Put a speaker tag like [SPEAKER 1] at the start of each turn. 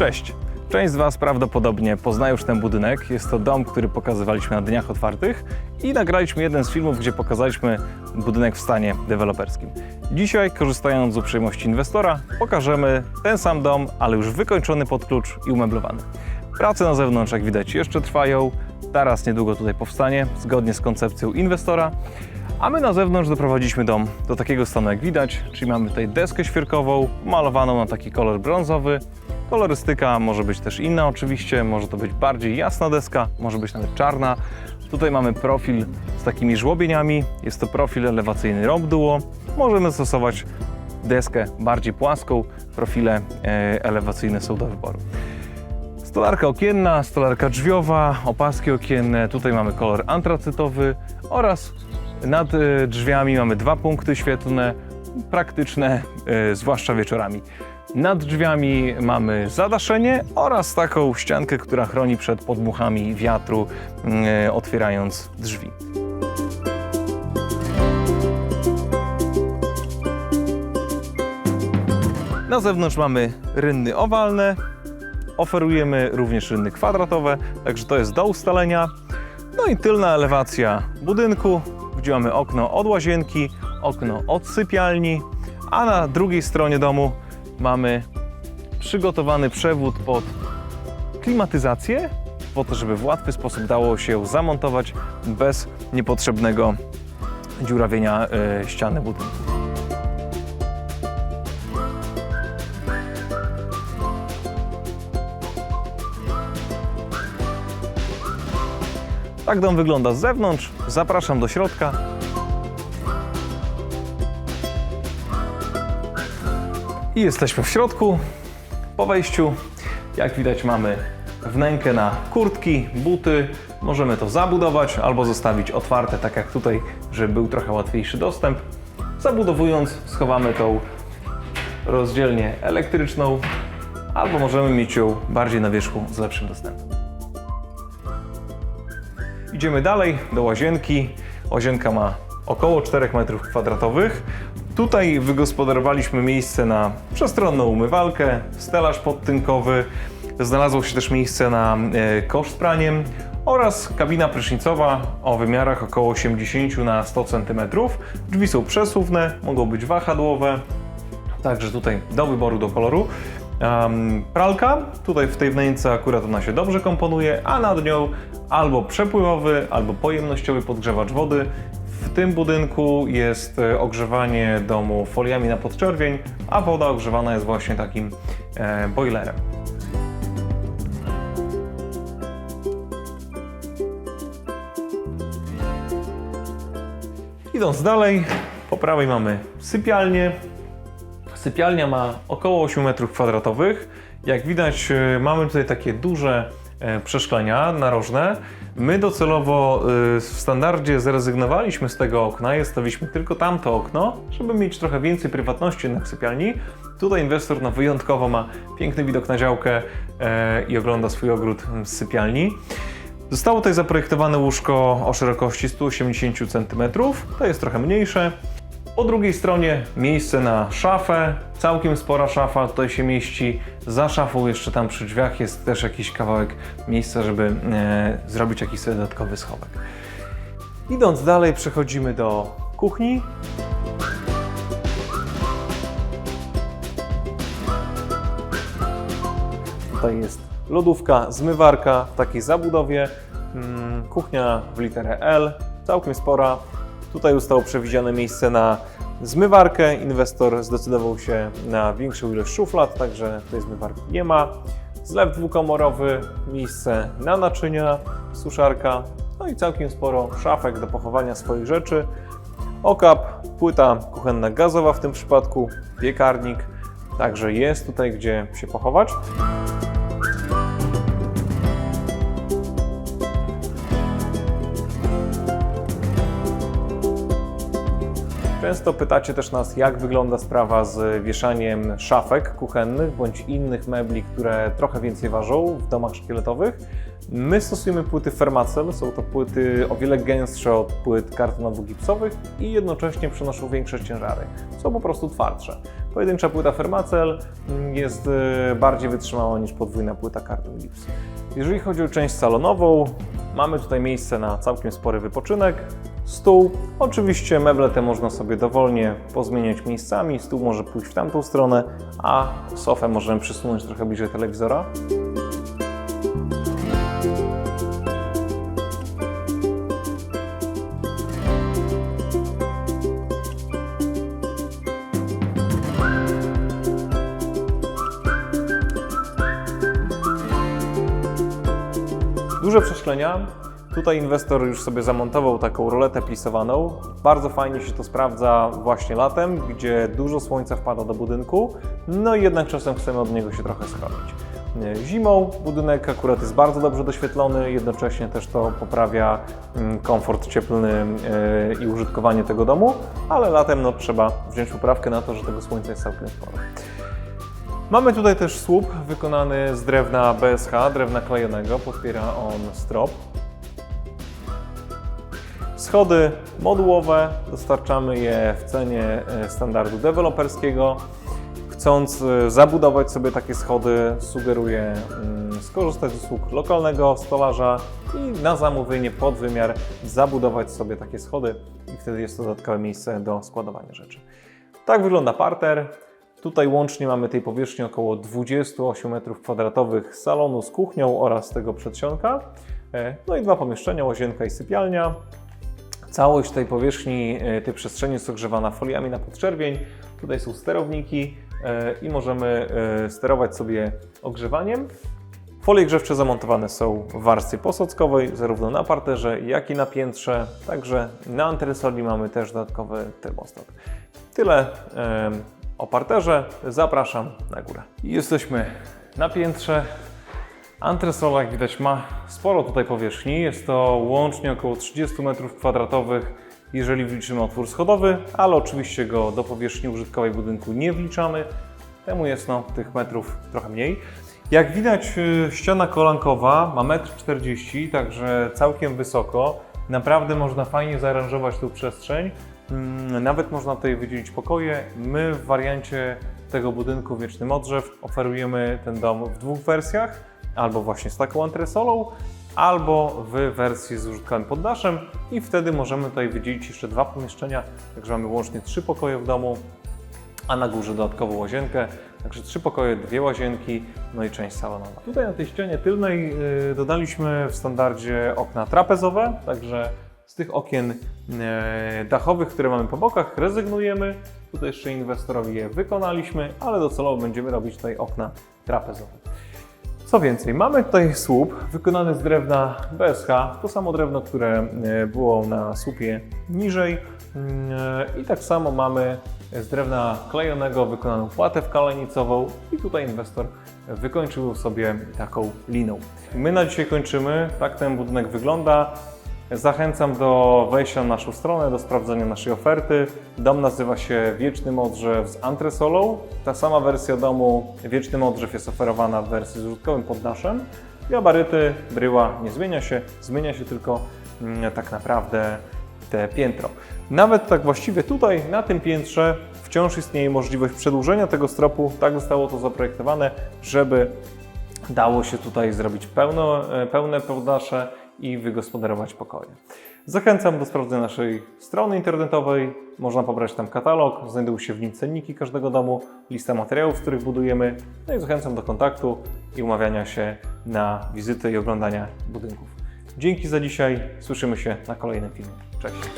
[SPEAKER 1] Cześć! Część z Was prawdopodobnie pozna już ten budynek. Jest to dom, który pokazywaliśmy na dniach otwartych i nagraliśmy jeden z filmów, gdzie pokazaliśmy budynek w stanie deweloperskim. Dzisiaj, korzystając z uprzejmości inwestora, pokażemy ten sam dom, ale już wykończony pod klucz i umeblowany. Prace na zewnątrz, jak widać, jeszcze trwają. Taras niedługo tutaj powstanie, zgodnie z koncepcją inwestora. A my na zewnątrz doprowadziliśmy dom do takiego stanu, jak widać, czyli mamy tutaj deskę świerkową, malowaną na taki kolor brązowy. Kolorystyka może być też inna oczywiście, może to być bardziej jasna deska, może być nawet czarna. Tutaj mamy profil z takimi żłobieniami, jest to profil elewacyjny Rob Duo. Możemy stosować deskę bardziej płaską, profile e, elewacyjne są do wyboru. Stolarka okienna, stolarka drzwiowa, opaski okienne. Tutaj mamy kolor antracytowy oraz nad e, drzwiami mamy dwa punkty świetlne, praktyczne, e, zwłaszcza wieczorami. Nad drzwiami mamy zadaszenie oraz taką ściankę, która chroni przed podmuchami wiatru, e, otwierając drzwi. Na zewnątrz mamy rynny owalne, Oferujemy również rynny kwadratowe, także to jest do ustalenia. No i tylna elewacja budynku, gdzie mamy okno od łazienki, okno od sypialni, a na drugiej stronie domu mamy przygotowany przewód pod klimatyzację, po to, żeby w łatwy sposób dało się zamontować bez niepotrzebnego dziurawienia e, ściany budynku. Tak dom wygląda z zewnątrz. Zapraszam do środka. I jesteśmy w środku. Po wejściu, jak widać, mamy wnękę na kurtki, buty. Możemy to zabudować albo zostawić otwarte, tak jak tutaj, żeby był trochę łatwiejszy dostęp. Zabudowując, schowamy tą rozdzielnię elektryczną, albo możemy mieć ją bardziej na wierzchu z lepszym dostępem. Idziemy dalej do łazienki. Łazienka ma około 4 m2. Tutaj wygospodarowaliśmy miejsce na przestronną umywalkę, stelaż podtynkowy. Znalazło się też miejsce na e, kosz z praniem oraz kabina prysznicowa o wymiarach około 80 na 100 cm. Drzwi są przesuwne, mogą być wahadłowe, Także tutaj do wyboru, do koloru. Pralka, tutaj w tej wnęce akurat ona się dobrze komponuje, a nad nią albo przepływowy, albo pojemnościowy podgrzewacz wody. W tym budynku jest e, ogrzewanie domu foliami na podczerwień, a woda ogrzewana jest właśnie takim e, boilerem. Idąc dalej, po prawej mamy sypialnię, Sypialnia ma około 8 m2. Jak widać, e, mamy tutaj takie duże przeszklenia narożne. My docelowo e, w standardzie zrezygnowaliśmy z tego okna i stawiliśmy tylko tamto okno, żeby mieć trochę więcej prywatności w sypialni. Tutaj inwestor na wyjątkowo ma piękny widok na działkę i ogląda swój ogród z sypialni. Zostało tutaj zaprojektowane łóżko o szerokości 180 cm. To jest trochę mniejsze. Po drugiej stronie miejsce na szafę, całkiem spora szafa tutaj się mieści. Za szafą jeszcze tam przy drzwiach jest też jakiś kawałek miejsca, żeby e, zrobić jakiś dodatkowy schowek. Idąc dalej przechodzimy do kuchni. Tutaj jest lodówka, zmywarka w takiej zabudowie. Mm, Kuchnia w literę L, całkiem spora. Tutaj zostało przewidziane miejsce na zmywarkę. Inwestor zdecydował się na większą ilość szuflad, także tej zmywarki nie ma. Zlew dwukomorowy, miejsce na naczynia, suszarka, no i całkiem sporo szafek do pochowania swoich rzeczy. Okap, płyta kuchenna gazowa w tym przypadku, piekarnik, także jest tutaj gdzie się pochować. Często pytacie też nas, jak wygląda sprawa z wieszaniem szafek kuchennych bądź innych mebli, które trochę więcej ważą w domach szkieletowych. My stosujemy płyty Fermacell, są to płyty o wiele gęstsze od płyt kartonowo-gipsowych i jednocześnie przenoszą większe ciężary. Są po prostu twardsze. Pojedyncza płyta Fermacell mm, jest e, bardziej wytrzymała niż podwójna płyta Carbon Lips. Jeżeli chodzi o część salonową, mamy tutaj miejsce na całkiem spory wypoczynek, stół. Oczywiście meble te można sobie dowolnie pozmieniać miejscami. Stół może pójść w tamtą stronę, a sofę możemy przesunąć trochę bliżej telewizora. Duże przeszklenia. Tutaj inwestor już sobie zamontował taką roletę plisowaną. Bardzo fajnie się to sprawdza właśnie latem, gdzie dużo słońca wpada do budynku, no i jednak czasem chcemy od niego się trochę schronić. Zimą budynek akurat jest bardzo dobrze doświetlony, jednocześnie też to poprawia mm, komfort cieplny yy, i użytkowanie tego domu, ale latem no, trzeba wziąć poprawkę na to, że tego słońca jest całkiem sporo. Mamy tutaj też słup wykonany z drewna BSH, drewna klejonego, podpiera on strop. Schody modułowe, dostarczamy je w cenie e, standardu deweloperskiego. Chcąc e, zabudować sobie takie schody, sugeruję mm, skorzystać z usług lokalnego stolarza i na zamówienie pod wymiar zabudować sobie takie schody i wtedy jest to dodatkowe miejsce do składowania rzeczy. Tak wygląda parter. Tutaj łącznie mamy tej powierzchni około 28 m2 salonu z kuchnią oraz tego przedsionka. E, No i dwa pomieszczenia, łazienka i sypialnia. Całość tej powierzchni, e, tej przestrzeni jest ogrzewana foliami na podczerwień. Tutaj są sterowniki e, i możemy e, sterować sobie ogrzewaniem. Folie grzewcze zamontowane są w warstwie posadzkowej, zarówno na parterze, jak i na piętrze. Także na antresoli mamy też dodatkowy termostat. Tyle o parterze. Zapraszam na górę. Jesteśmy na piętrze. Antresola, jak widać, ma sporo tutaj powierzchni. Jest to łącznie około 30 m2, jeżeli wliczymy otwór schodowy, ale oczywiście go do powierzchni użytkowej budynku nie wliczamy. Temu jest no, tych metrów trochę mniej. Jak widać, y, ściana kolankowa ma 1,40 m, także całkiem wysoko. Naprawdę można fajnie zaaranżować tą przestrzeń. Mm, Nawet można tutaj wydzielić pokoje. My w wariancie tego budynku Wieczny Modrzew oferujemy ten dom w dwóch wersjach. Albo właśnie z taką antresolą, albo w wersji z użytkowym poddaszem i wtedy możemy tutaj wydzielić jeszcze dwa pomieszczenia, także mamy łącznie trzy pokoje w domu, a na górze dodatkową łazienkę, także trzy pokoje, dwie łazienki, no i część salonowa. Tutaj na tej ścianie tylnej y, dodaliśmy w standardzie okna trapezowe, także z tych okien e, dachowych, które mamy po bokach, rezygnujemy. Tutaj jeszcze inwestorowi je wykonaliśmy, ale docelowo będziemy robić tutaj okna trapezowe. Co więcej, mamy tutaj słup wykonany z drewna BSH, to samo drewno, które e, było na słupie niżej. Mm, e, I tak samo mamy z drewna klejonego wykonaną płatę wkalenicową i tutaj inwestor wykończył sobie taką liną. My na dzisiaj kończymy, tak ten budynek wygląda. Zachęcam do wejścia na naszą stronę, do sprawdzenia naszej oferty. Dom nazywa się Wieczny Modrzew z antresolą. Ta sama wersja domu Wieczny Modrzew jest oferowana w wersji z użytkowym poddaszem. Gabaryty, bryła nie zmienia się, zmienia się tylko mm, tak naprawdę te piętro. Nawet tak właściwie tutaj, na tym piętrze, wciąż istnieje możliwość przedłużenia tego stropu. Tak zostało to zaprojektowane, żeby dało się tutaj zrobić pełno, e, pełne poddasze i wygospodarować pokoje. Zachęcam do sprawdzenia naszej strony internetowej. Można pobrać tam katalog, znajdują się w nim cenniki każdego domu, lista materiałów, z których budujemy. No i zachęcam do kontaktu i umawiania się na wizyty i oglądania budynków. Dzięki za dzisiaj. Słyszymy się na kolejnym filmie. Cześć.